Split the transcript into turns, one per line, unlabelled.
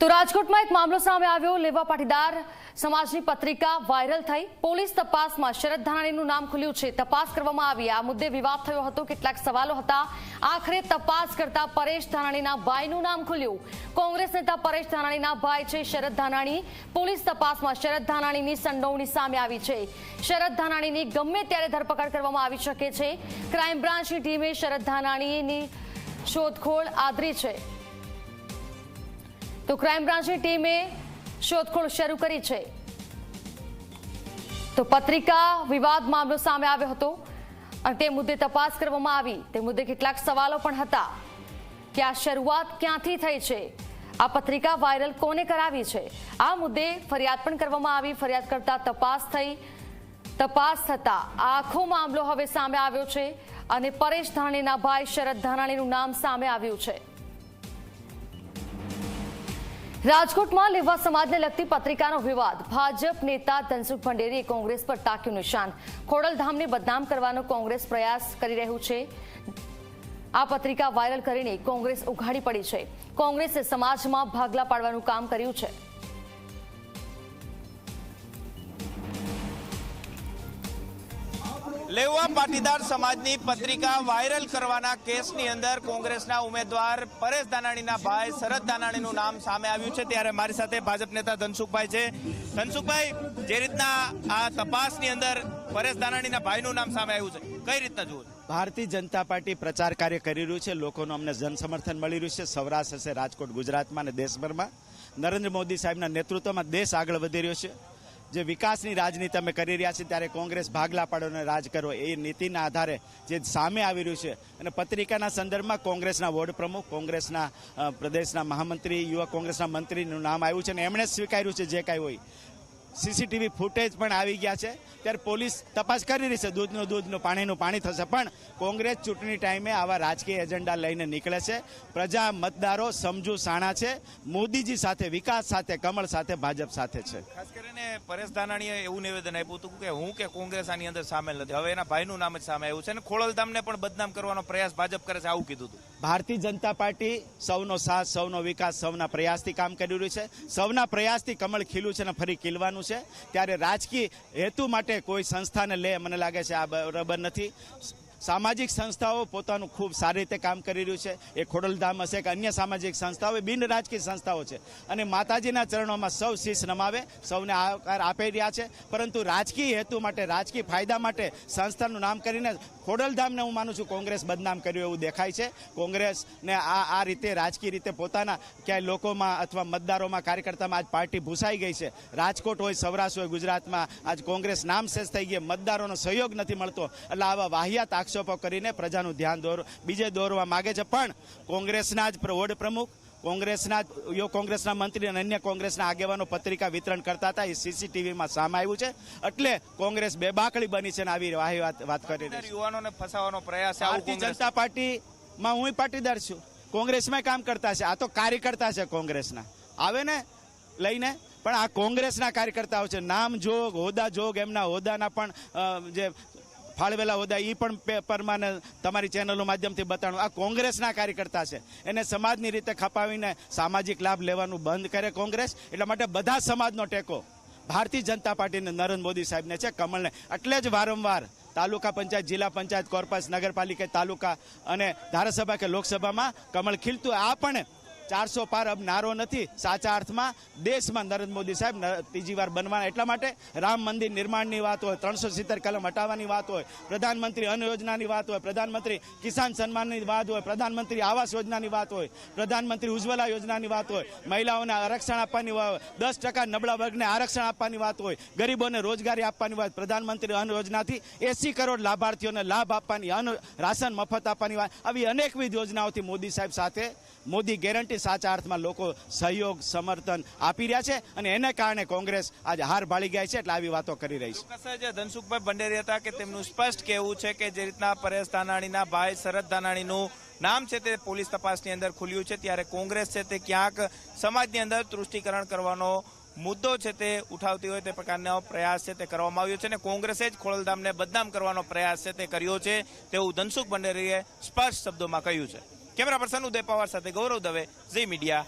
તો રાજકોટમાં એક મામલો સામે આવ્યો. લેવા પાટીદાર સમાજની પત્રિકા વાયરલ થઈ. પોલીસ તપાસમાં શરદ ધાનાણીનું નામ ખુલ્યું છે. તપાસ કરવામાં આવી. આ મુદ્દે વિવાદ થયો હતો. કેટલાક સવાલો હતા. આખરે તપાસ કરતા પરેશ ધાનાણીના ભાઈનું નામ ખુલ્યું. કોંગ્રેસ નેતા પરેશ ધાનાણીના ભાઈ છે શરદ ધાનાણી. પોલીસ તપાસમાં શરદ ધાનાણીની સંડોવણી સામે આવી છે. શરદ ધાનાણીની ગમે ત્યારે ધરપકડ કરવામાં આવી શકે છે. ક્રાઇમ બ્રાન્ચની ટીમે શરદ ધાનાણીની શોધખોળ આદરી છે. તો ક્રાઇમ બ્રાન્ચની ટીમે શોધખોળ શરૂ કરી છે. તો પત્રિકા વિવાદ મામલો સામે આવ્યો હતો અને તે મુદ્દે તપાસ કરવામાં આવી. તે મુદ્દે કેટલાક સવાલો પણ હતા કે આ શરૂઆત ક્યાંથી થઈ છે? આ પત્રિકા વાયરલ કોને કરાવી છે? આ મુદ્દે ફરિયાદ પણ કરવામાં આવી. ફરિયાદ કરતા તપાસ થઈ. તપાસ થતા આખો મામલો હવે સામે આવ્યો છે અને પરેશ ધાણીના ભાઈ શરદ ધાનાણીનું નામ સામે આવ્યું છે. રાજકોટમાં લેવા સમાજને લગતી પત્રિકાનો વિવાદ. ભાજપ નેતા ધનસુખ ભંડેરીએ કોંગ્રેસ પર તાક્યું નિશાન. ખોડલધામને બદનામ કરવાનો કોંગ્રેસ પ્રયાસ કરી રહ્યું છે. આ પત્રિકા વાયરલ કરીને કોંગ્રેસ ઉઘાડી પડી છે. કોંગ્રેસે સમાજમાં ભાગલા પાડવાનું કામ કર્યું છે.
લેવા પાટીદાર સમાજની પત્રિકા વાયરલ કરવાના કેસની અંદર કોંગ્રેસના ઉમેદવાર પરેશ દાનાણીના ભાઈ શરદ દાનાણીનું નામ સામે આવ્યું છે. ત્યારે મારી સાથે ભાજપ નેતા ધનસુખભાઈ છે. ધનસુખભાઈ, જે રીતના આ તપાસની અંદર પરેશ દાનાણીના ભાઈનું નામ સામે આવ્યું છે, કઈ રીતના જુઓ
ભારતીય જનતા પાર્ટી પ્રચાર કાર્ય કરી રહ્યું છે. લોકોનું અમને જનસમર્થન મળી રહ્યું છે. સૌરાષ્ટ્ર હશે રાજકોટ ગુજરાતમાં અને દેશભરમાં. નરેન્દ્ર મોદી સાહેબના નેતૃત્વમાં દેશ આગળ વધી રહ્યો છે. જે વિકાસની રાજનીતિ અમે કરી રહ્યા છીએ ત્યારે કોંગ્રેસ ભાગલા પાડોને રાજ કરો એ નીતિના આધારે જે સામે આવી રહ્યું છે. અને પત્રિકાના સંદર્ભમાં કોંગ્રેસના વોર્ડ પ્રમુખ, કોંગ્રેસના પ્રદેશના મહામંત્રી, યુવા કોંગ્રેસના મંત્રીનું નામ આવ્યું છે અને એમણે સ્વીકાર્યું છે જે કાંઈ હોય. સીસીટીવી ફૂટેજ પણ આવી ગયા છે. ત્યારે પોલીસ તપાસ કરી રહી છે. દૂધનું દૂધનું પાણીનું પાણી થશે. પણ કોંગ્રેસ ચૂંટણી ટાઈમે આવા રાજકીય એજન્ડા લઈને નીકળે છે. પ્રજા મતદારો સમજુ સાણા છે. મોદીજી સાથે, વિકાસ સાથે, કમળ સાથે, ભાજપ સાથે છે.
ખાસ કરીને પરેશ ધાનાણીએ એવું નિવેદન આપ્યું હતું કે હું કે કોંગ્રેસ આની અંદર સામેલ નથી. હવે એના ભાઈનું નામ જ સામે આવ્યું છે. અને ખોડલધામને પણ બદનામ કરવાનો પ્રયાસ ભાજપ કરે છે. આવું કીધું હતું.
ભારતીય જનતા પાર્ટી સૌનો સાથ, સૌનો વિકાસ, સૌના પ્રયાસથી કામ કરી રહ્યું છે. સૌના પ્રયાસથી કમળ ખીલું છે અને ફરી ખીલવાનું છે. ત્યારે રાજકીય હેતુ માટે કોઈ સંસ્થાને લે, મને લાગે છે આ બરાબર નથી. સામાજિક સંસ્થાઓ પોતાનું ખૂબ સારી રીતે કામ કરી રહ્યું છે. એ ખોડલધામ હશે કે અન્ય સામાજિક સંસ્થાઓ બિન રાજકીય સંસ્થાઓ છે. અને માતાજીના ચરણોમાં સૌ શીશ નમાવે, સૌને આકાર આપી રહ્યા છે. પરંતુ રાજકીય હેતુ માટે, રાજકીય ફાયદા માટે સંસ્થાનું નામ કરીને ખોડલધામને હું માનું છું કોંગ્રેસ બદનામ કર્યું એવું દેખાય છે. કોંગ્રેસને આ આ રીતે, રાજકીય રીતે પોતાના ક્યાંય લોકોમાં અથવા મતદારોમાં, કાર્યકર્તામાં આજ પાર્ટી ભૂસાઈ ગઈ છે. રાજકોટ હોય, સૌરાષ્ટ્ર હોય, ગુજરાતમાં આજ કોંગ્રેસ નામ શેષ થઈ ગઈ, મતદારોનો સહયોગ નથી મળતો. એટલે આવા વાહિયાત આક્ષેપો કરીને પ્રજાનું ધ્યાન દોર બીજે દોરવા માગે છે. પણ કોંગ્રેસના જ વોર્ડ પ્રમુખ કોંગ્રેસના યુવા કોંગ્રેસના મંત્રી અને અન્ય કોંગ્રેસના આગેવાનો પત્રિકા વિતરણ કરતા હતા. એ સીસીટીવીમાં સામે આવ્યું છે. એટલે કોંગ્રેસ બેબાકળી બની છે અને આવી વાહી વાત વાત કરી રહી
યુવાનોને ફસાવવાનો પ્રયાસ
ભારતીય જનતા પાર્ટીમાં હું પાટીદાર છું. કોંગ્રેસમાં કામ કરતા છે. આ તો કાર્યકર્તા છે કોંગ્રેસના. આવે ને લઈને પણ આ કોંગ્રેસના કાર્યકર્તાઓ છે. નામ જોગ હોદ્દા જોગ એમના હોદાના પણ જે ફાળવેલા હોદ્દા એ પણ પેપરમાં તમારી ચેનલો માધ્યમથી બતાવું આ કોંગ્રેસના કાર્યકર્તા છે. એને સમાજની રીતે ખપાવીને સામાજિક લાભ લેવાનું બંધ કરે કોંગ્રેસ. એટલા માટે બધા સમાજનો ટેકો ભારતીય જનતા પાર્ટીને નરેન્દ્ર મોદી સાહેબને છે કમળને એટલે જ વારંવાર તાલુકા પંચાયત, જિલ્લા પંચાયત, કોર્પસ, નગરપાલિકા, તાલુકા અને ધારાસભા કે લોકસભામાં કમળ ખીલતું. આ પણ ચારસો પાર અબ નારો નથી. સાચા અર્થમાં દેશમાં નરેન્દ્ર મોદી સાહેબ ત્રીજી વાર બનવાના એટલા માટે રામ મંદિર નિર્માણની વાત હોય, ત્રણસો સિત્તેર કલમ હટાવવાની વાત હોય, પ્રધાનમંત્રી અન્ન યોજનાની વાત હોય, પ્રધાનમંત્રી કિસાન સન્માનની વાત હોય, પ્રધાનમંત્રી આવાસ યોજનાની વાત હોય, પ્રધાનમંત્રી ઉજ્જવલા યોજનાની વાત હોય, મહિલાઓને આરક્ષણ આપવાની હોય દસ ટકા નબળા વર્ગને આરક્ષણ આપવાની વાત હોય, ગરીબોને રોજગારી આપવાની વાત, પ્રધાનમંત્રી અન્ન યોજનાથી એસી કરોડ લાભાર્થીઓને લાભ આપવાની, અન્ન રાશન મફત આપવાની વાત, આવી અનેકવિધ યોજનાઓથી મોદી સાહેબ સાથે, મોદી ગેરંટી સાચા અર્થમાં લોકો સહયોગ, સમર્થન આપી રહ્યા છે અને એને કારણે કોંગ્રેસ આજે હાર ભાળી ગયા છે એટલે આવી વાતો કરી રહી છે.
જે ધનસુખભાઈ ભંડેરી હતા કે તેમનું સ્પષ્ટ કહેવું છે કે જે રીતના પરેશ ધાનાણીના ભાઈ શરદ ધાનાણીનું નામ છે તે પોલીસ તપાસની અંદર ખુલ્યું છે, ત્યારે કોંગ્રેસ છે તે ક્યાંક સમાજની અંદર તૃષ્ટિકરણ કરવાનો મુદ્દો છે તે ઉઠાવતી હોય તે પ્રકારનો પ્રયાસ છે તે કરવામાં આવ્યો છે અને કોંગ્રેસે જ ખોડલધામને બદનામ કરવાનો પ્રયાસ છે તે કર્યો છે તેવું ધનસુખ ભંડેરીએ સ્પષ્ટ શબ્દોમાં કહ્યું છે. કેમેરા પર્સન ઉદય પવાર સાથે ગૌરવ દવે ઝી મીડિયા.